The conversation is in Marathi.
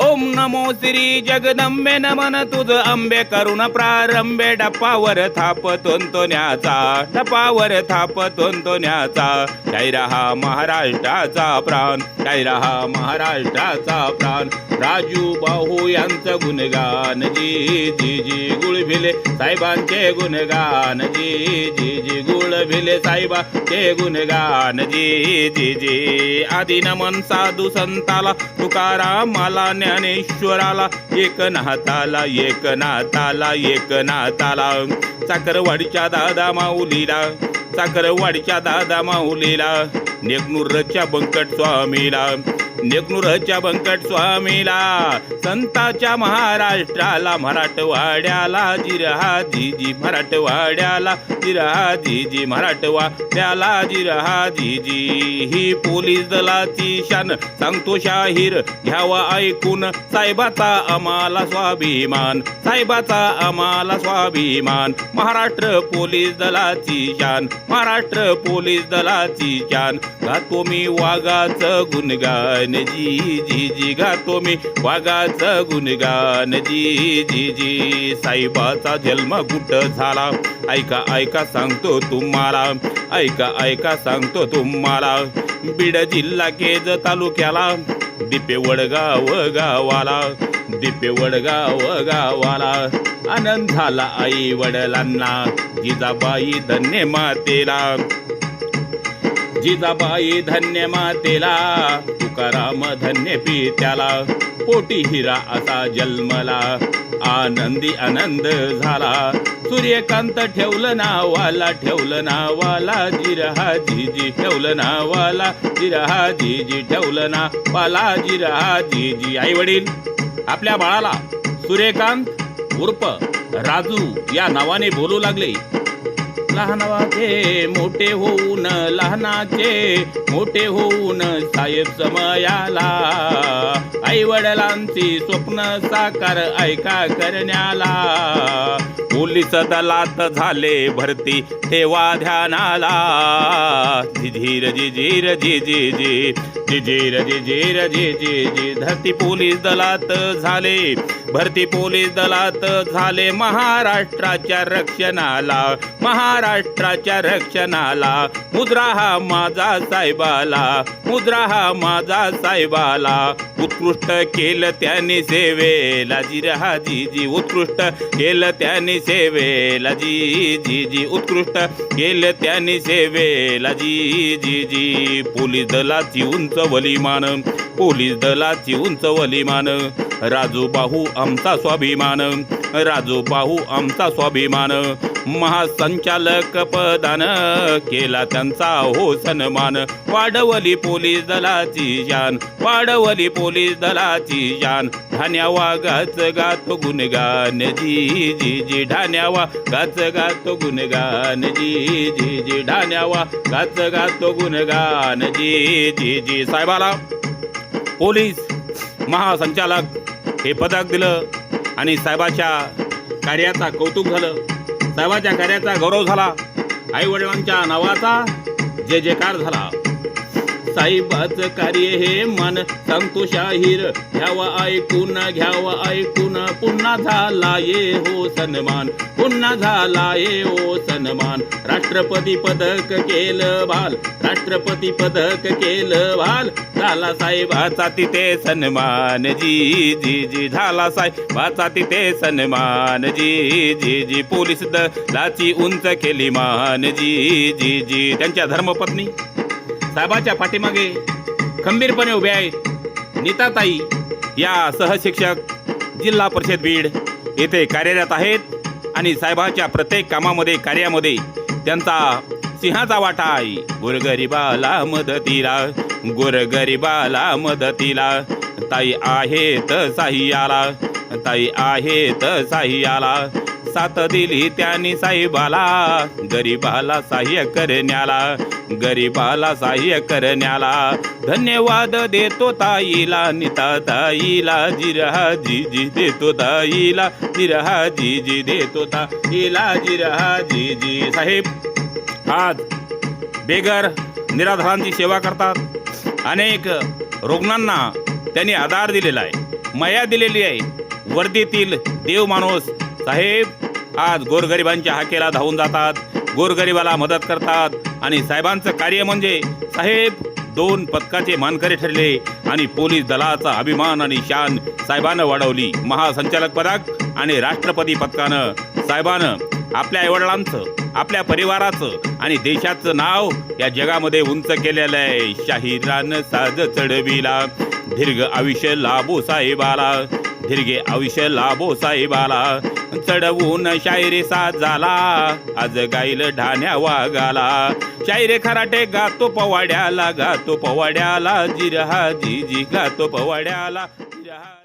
ओम नमो श्री जगदंबे नमन तुझ अंबे करुण प्रारंभे डपावर थाप तोंतोण्याचा डपावर थाप तोंतोण्याचा जय रहा महाराष्ट्राचा प्राण जय रहा महाराष्ट्राचा प्राण. राजू बाहू यांचं गुणगान जी जी जी गुळभिले साहेबांचे गुणगान जी जी जी गुळभिले साहेबांचे गुणगान जी जी जी. आदि नमन साधू संताला तुकारामाला ज्ञानेश्वराला एक नाताला एक नाताला एक नाताला चाकरवाडीच्या दादा माऊलीला चाकरवाडीच्या दादा माऊलीला नेकनूरच्या बंकट स्वामीला. नेकनूरच्या बंकट स्वामीला संताच्या महाराष्ट्राला मराठवाड्याला जिरहा जीजी मराठवाड्याला जिरहा जीजी मराठवाड्याला जिरहा जीजी ही पोलीस दलाची शान सांगतो शाहीर घ्यावा ऐकून साहेबाचा आम्हाला स्वाभिमान साहेबाचा आम्हाला स्वाभिमान. महाराष्ट्र पोलीस दलाची शान महाराष्ट्र पोलीस दलाची शान गातो मी वाघाचं गुणगाय जी जी जी गातो मी. वाघाचं गुणगान जी जी जी. साहेबाचा जन्म कुठं झाला. ऐका ऐका सांगतो तुम्हाला. ऐका ऐका सांगतो तुम्हाला. बीड जिल्हा केज तालुक्याला. दिपे वडगाव गावाला. दिपे वडगाव गावाला. आनंद झाला आई वडिलांना. जिजाबाई धन्य मातेला. जिजाबाई धन्य मातेला तुकाराम धन्य पित्याला पोटी हिरा असा जन्मला आनंदी आनंद झाला. सूर्यकांत ठेवलं नावाला ठेवलं नावाला जिरहा जीजी ठेवलं नावाला जिरहा जीजी ठेवलं नावाला जिरहा जीजी. आई वडील आपल्या बाळाला सूर्यकांत उर्फ राजू या नावाने बोलू लागले. लहानाचे मोठे होऊन लहानाचे मोठे होऊन साहेब समयाला. आई वडिलांची स्वप्न साकार ऐका करण्याला. पोलीस दलात झाले भरती ठेवा ध्यानाला. झिझीर झिझीर झि झि झिझीर झिझीर झि धरती पोलीस दलात झाले. भरती पोलीस दलात झाले महाराष्ट्राच्या रक्षणाला महाराष्ट्राच्या रक्षणाला. मुद्रा हा माझा साहेबाला मुद्रा हा माझा साहेबाला. उत्कृष्ट केलं त्यांनी सेवेला जिरहा जी जी. उत्कृष्ट केलं त्यांनी सेवेला जी जी जी. उत्कृष्ट केलं त्यांनी सेवेला जी जी जी. पोलीस दलाची उंच वलिमान पोलीस दलाची उंच वलिमान राजू बाहू आमचा स्वाभिमान. राजू बाहू आमचा स्वाभिमान. महासंचालक पदान केला त्यांचा हो सन्मान. वाढवली पोलीस दलाची शान वाढवली पोलीस दलाची शान ठाण्यावा गाच गात गुणगान जी जी जी ठाण्या गाच गात गुणगान जी जी जी ठाण्या गाच गात गुणगान जी जी जी. साहेबाला पोलीस महासंचालक हे पदक दिलं आणि साहेबाच्या कार्याचा कौतुक झालं. साहेबाच्या कार्याचा गौरव झाला. आईवडिलांच्या नावाचा जय जयकार झाला. साहेबाच कार्य हे मन. सांगतो शाहीर घ्यावा ऐकून घ्यावा ऐकून. पुन्हा झाला ये हो सन्मान. पुन्हा झाला ये हो सन्मान. राष्ट्रपती पदक केलं भाल राष्ट्रपती पदक केलं भाल झाला साहेबाचा तिथे सन्मान. जी जी जी झाला साहेबाचा तिथे सन्मान. जी जी जी पोलीस दलाची उंच केली मान. जी जी जी त्यांच्या धर्मपत्नी साहेबाच्या पाठीमागे खंबीरपणे उभे आहेत नीताताई या सहशिक्षक जिल्हा परिषद बीड. येथे कार्यरत आहेत आणि साहेबाच्या प्रत्येक कामामध्ये कार्यामध्ये त्यांचा सिंहाचा वाटा आहे. गोरगरिबाला मदतीला गोरगरिबाला मदतीला. ताई आहेत साहियाला ताई आहेत साहियाला साथ दिली त्यांनी साहेबाला गरीबाला सहाय्य करण्याला गरीबाला सहाय्य करण्याला. धन्यवाद देतो ताईला निता ताईला जिरहा जी जी देतो ताईला जिरहा जी जी देतो ताईला जिरहा जी जी साहेब आज बेगर निराधारांची सेवा करतात. अनेक रुग्णांना त्यांनी आधार दिलेला आहे मया दिलेली आहे. वर्दीतील देव माणूस साहेब आज गोरगरिबांच्या हाकेला धावून जातात गोरगरिबाला मदत करतात आणि साहेबांचं कार्य म्हणजे साहेब दोन पदकाचे मानकरी ठरले आणि पोलीस दलाचा अभिमान आणि शान साहेबानं वाढवली. महासंचालक पदक आणि राष्ट्रपती पदकानं. साहेबानं आपल्या आईवडिलांचं आपल्या परिवाराचं आणि देशाचं नाव या जगामध्ये उंच केलेलं आहे. शाहिरानं साज चढविला दीर्घ आयुष्य लाभो साहेबाला. दीर्घे आयुष्य लाभो साहेबाला चढवून शायरी साथ झाला आज गाईल ढाण्या वागाला. शायरे खराटे गातो पवाड्याला गातो पवाड्याला. जिरहा जी जी गातो पवाड्याला.